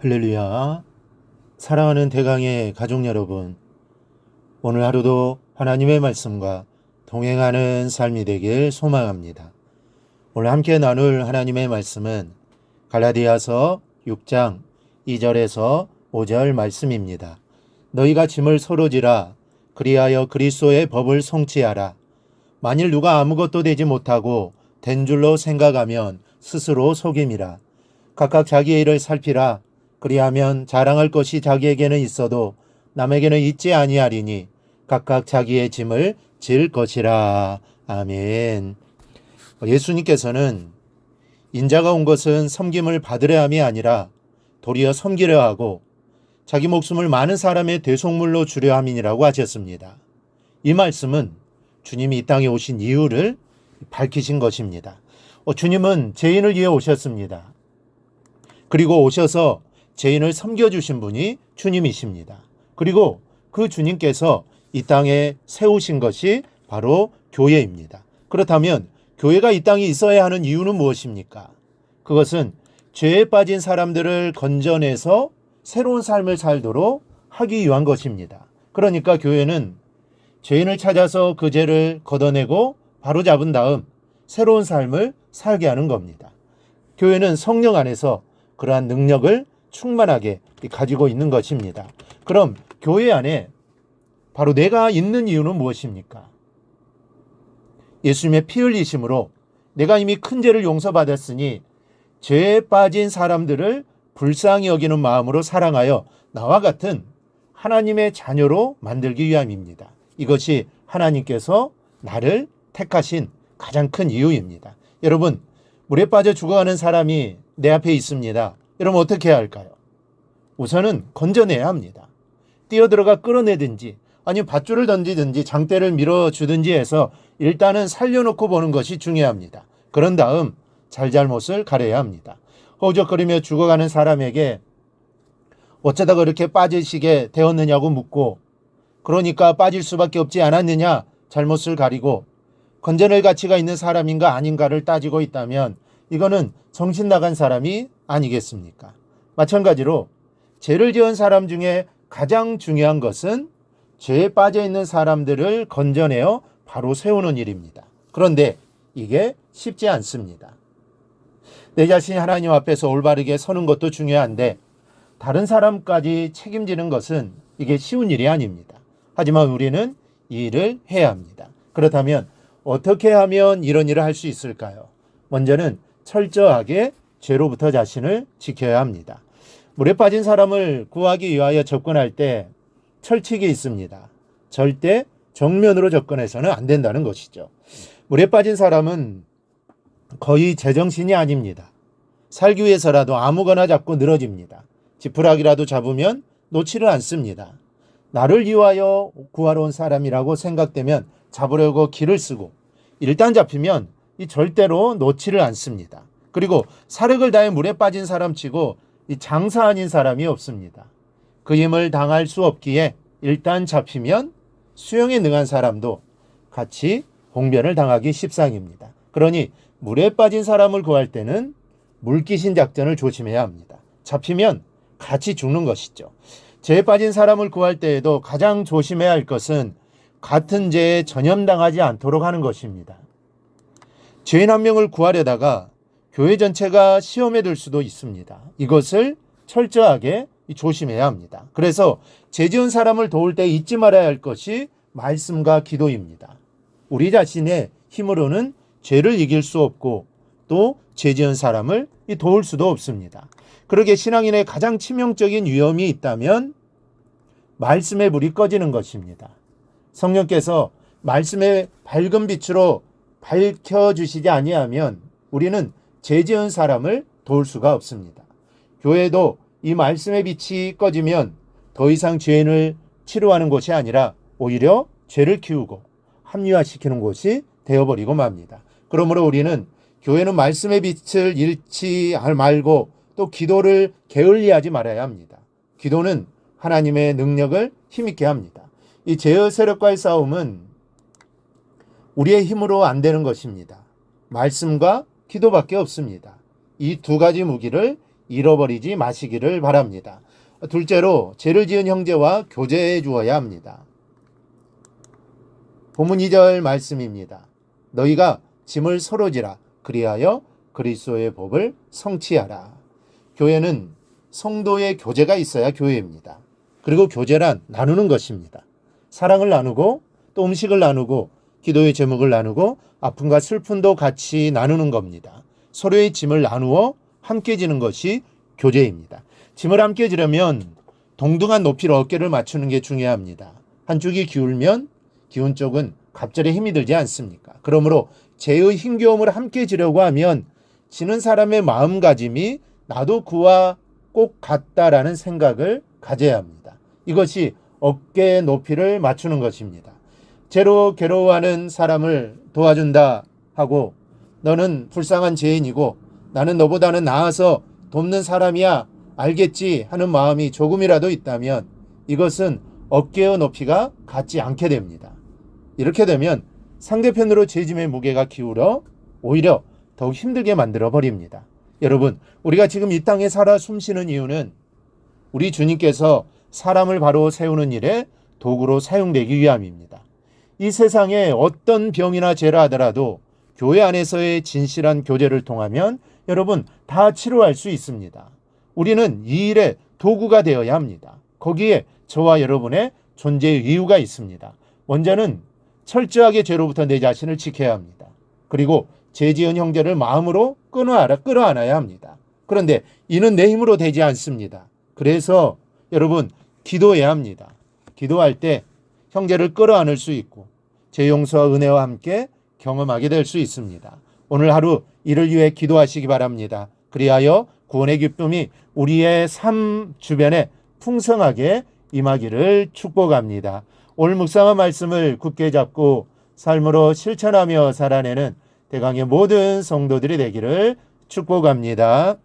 할렐루야. 사랑하는 대강의 가족 여러분. 오늘 하루도 하나님의 말씀과 동행하는 삶이 되길 소망합니다. 오늘 함께 나눌 하나님의 말씀은 갈라디아서 6장 2절에서 5절 말씀입니다. 너희가 짐을 서로 지라 그리하여 그리스도의 법을 성취하라. 만일 누가 아무것도 되지 못하고 된 줄로 생각하면 스스로 속임이라. 각각 자기의 일을 살피라. 그리하면 자랑할 것이 자기에게는 있어도 남에게는 있지 아니하리니 각각 자기의 짐을 질 것이라. 아멘. 예수님께서는 인자가 온 것은 섬김을 받으려 함이 아니라 도리어 섬기려 하고 자기 목숨을 많은 사람의 대속물로 주려 함이니라고 하셨습니다. 이 말씀은 주님이 이 땅에 오신 이유를 밝히신 것입니다. 어, 주님은 죄인을 위해 오셨습니다. 그리고 오셔서 죄인을 섬겨주신 분이 주님이십니다. 그리고 그 주님께서 이 땅에 세우신 것이 바로 교회입니다. 그렇다면 교회가 이 땅에 있어야 하는 이유는 무엇입니까? 그것은 죄에 빠진 사람들을 건져내서 새로운 삶을 살도록 하기 위한 것입니다. 그러니까 교회는 죄인을 찾아서 그 죄를 걷어내고 바로잡은 다음 새로운 삶을 살게 하는 겁니다. 교회는 성령 안에서 그러한 능력을 충만하게 가지고 있는 것입니다. 그럼 교회 안에 바로 내가 있는 이유는 무엇입니까? 예수님의 피 흘리심으로 내가 이미 큰 죄를 용서받았으니 죄에 빠진 사람들을 불쌍히 여기는 마음으로 사랑하여 나와 같은 하나님의 자녀로 만들기 위함입니다. 이것이 하나님께서 나를 택하신 가장 큰 이유입니다. 여러분, 물에 빠져 죽어가는 사람이 내 앞에 있습니다. 여러분 어떻게 해야 할까요? 우선은 건져내야 합니다. 뛰어들어가 끌어내든지 아니면 밧줄을 던지든지 장대를 밀어주든지 해서 일단은 살려놓고 보는 것이 중요합니다. 그런 다음 잘잘못을 가려야 합니다. 허우적거리며 죽어가는 사람에게 어쩌다 그렇게 빠지시게 되었느냐고 묻고 그러니까 빠질 수밖에 없지 않았느냐 잘못을 가리고 건져낼 가치가 있는 사람인가 아닌가를 따지고 있다면 이거는 정신 나간 사람이 아니겠습니까? 마찬가지로 죄를 지은 사람 중에 가장 중요한 것은 죄에 빠져 있는 사람들을 건져내어 바로 세우는 일입니다. 그런데 이게 쉽지 않습니다. 내 자신이 하나님 앞에서 올바르게 서는 것도 중요한데 다른 사람까지 책임지는 것은 이게 쉬운 일이 아닙니다. 하지만 우리는 이 일을 해야 합니다. 그렇다면 어떻게 하면 이런 일을 할 수 있을까요? 먼저는 철저하게 죄로부터 자신을 지켜야 합니다. 물에 빠진 사람을 구하기 위하여 접근할 때 철칙이 있습니다. 절대 정면으로 접근해서는 안 된다는 것이죠. 물에 빠진 사람은 거의 제정신이 아닙니다. 살기 위해서라도 아무거나 잡고 늘어집니다. 지푸라기라도 잡으면 놓지를 않습니다. 나를 위하여 구하러 온 사람이라고 생각되면 잡으려고 길을 쓰고 일단 잡히면 이 절대로 놓지를 않습니다. 그리고 사력을 다해 물에 빠진 사람 치고 이 장사 아닌 사람이 없습니다. 그 힘을 당할 수 없기에 일단 잡히면 수영에 능한 사람도 같이 봉변을 당하기 십상입니다. 그러니 물에 빠진 사람을 구할 때는 물귀신 작전을 조심해야 합니다. 잡히면 같이 죽는 것이죠. 죄에 빠진 사람을 구할 때에도 가장 조심해야 할 것은 같은 죄에 전염당하지 않도록 하는 것입니다. 죄인 한 명을 구하려다가 교회 전체가 시험에 들 수도 있습니다. 이것을 철저하게 조심해야 합니다. 그래서 죄 지은 사람을 도울 때 잊지 말아야 할 것이 말씀과 기도입니다. 우리 자신의 힘으로는 죄를 이길 수 없고 또 죄 지은 사람을 도울 수도 없습니다. 그러게 신앙인의 가장 치명적인 위험이 있다면 말씀의 불이 꺼지는 것입니다. 성령께서 말씀의 밝은 빛으로 밝혀 주시지 아니하면 우리는 죄 지은 사람을 도울 수가 없습니다. 교회도 이 말씀의 빛이 꺼지면 더 이상 죄인을 치료하는 곳이 아니라 오히려 죄를 키우고 합리화시키는 곳이 되어버리고 맙니다. 그러므로 우리는 교회는 말씀의 빛을 잃지 말고 또 기도를 게을리하지 말아야 합니다. 기도는 하나님의 능력을 힘있게 합니다. 이 제어 세력과의 싸움은 우리의 힘으로 안 되는 것입니다. 말씀과 기도밖에 없습니다. 이 두 가지 무기를 잃어버리지 마시기를 바랍니다. 둘째로 죄를 지은 형제와 교제해 주어야 합니다. 본문 2절 말씀입니다. 너희가 짐을 서로 지라 그리하여 그리스도의 법을 성취하라. 교회는 성도의 교제가 있어야 교회입니다. 그리고 교제란 나누는 것입니다. 사랑을 나누고 또 음식을 나누고 기도의 제목을 나누고 아픔과 슬픔도 같이 나누는 겁니다. 서로의 짐을 나누어 함께 지는 것이 교제입니다. 짐을 함께 지려면 동등한 높이로 어깨를 맞추는 게 중요합니다. 한쪽이 기울면 기운 쪽은 갑자기 힘이 들지 않습니까? 그러므로 제의 힘겨움을 함께 지려고 하면 지는 사람의 마음가짐이 나도 그와 꼭 같다라는 생각을 가져야 합니다. 이것이 어깨 높이를 맞추는 것입니다. 죄로 괴로워하는 사람을 도와준다 하고 너는 불쌍한 죄인이고 나는 너보다는 나아서 돕는 사람이야 알겠지 하는 마음이 조금이라도 있다면 이것은 어깨의 높이가 같지 않게 됩니다. 이렇게 되면 상대편으로 죄짐의 무게가 기울어 오히려 더욱 힘들게 만들어 버립니다. 여러분, 우리가 지금 이 땅에 살아 숨쉬는 이유는 우리 주님께서 사람을 바로 세우는 일에 도구로 사용되기 위함입니다. 이 세상에 어떤 병이나 죄라 하더라도 교회 안에서의 진실한 교제를 통하면 여러분 다 치료할 수 있습니다. 우리는 이 일의 도구가 되어야 합니다. 거기에 저와 여러분의 존재의 이유가 있습니다. 먼저는 철저하게 죄로부터 내 자신을 지켜야 합니다. 그리고 죄 지은 형제를 마음으로 끊어안아, 끌어안아야 합니다. 그런데 이는 내 힘으로 되지 않습니다. 그래서 여러분 기도해야 합니다. 기도할 때 형제를 끌어안을 수 있고 죄 용서와 은혜와 함께 경험하게 될 수 있습니다. 오늘 하루 이를 위해 기도하시기 바랍니다. 그리하여 구원의 기쁨이 우리의 삶 주변에 풍성하게 임하기를 축복합니다. 오늘 묵상한 말씀을 굳게 잡고 삶으로 실천하며 살아내는 대강의 모든 성도들이 되기를 축복합니다.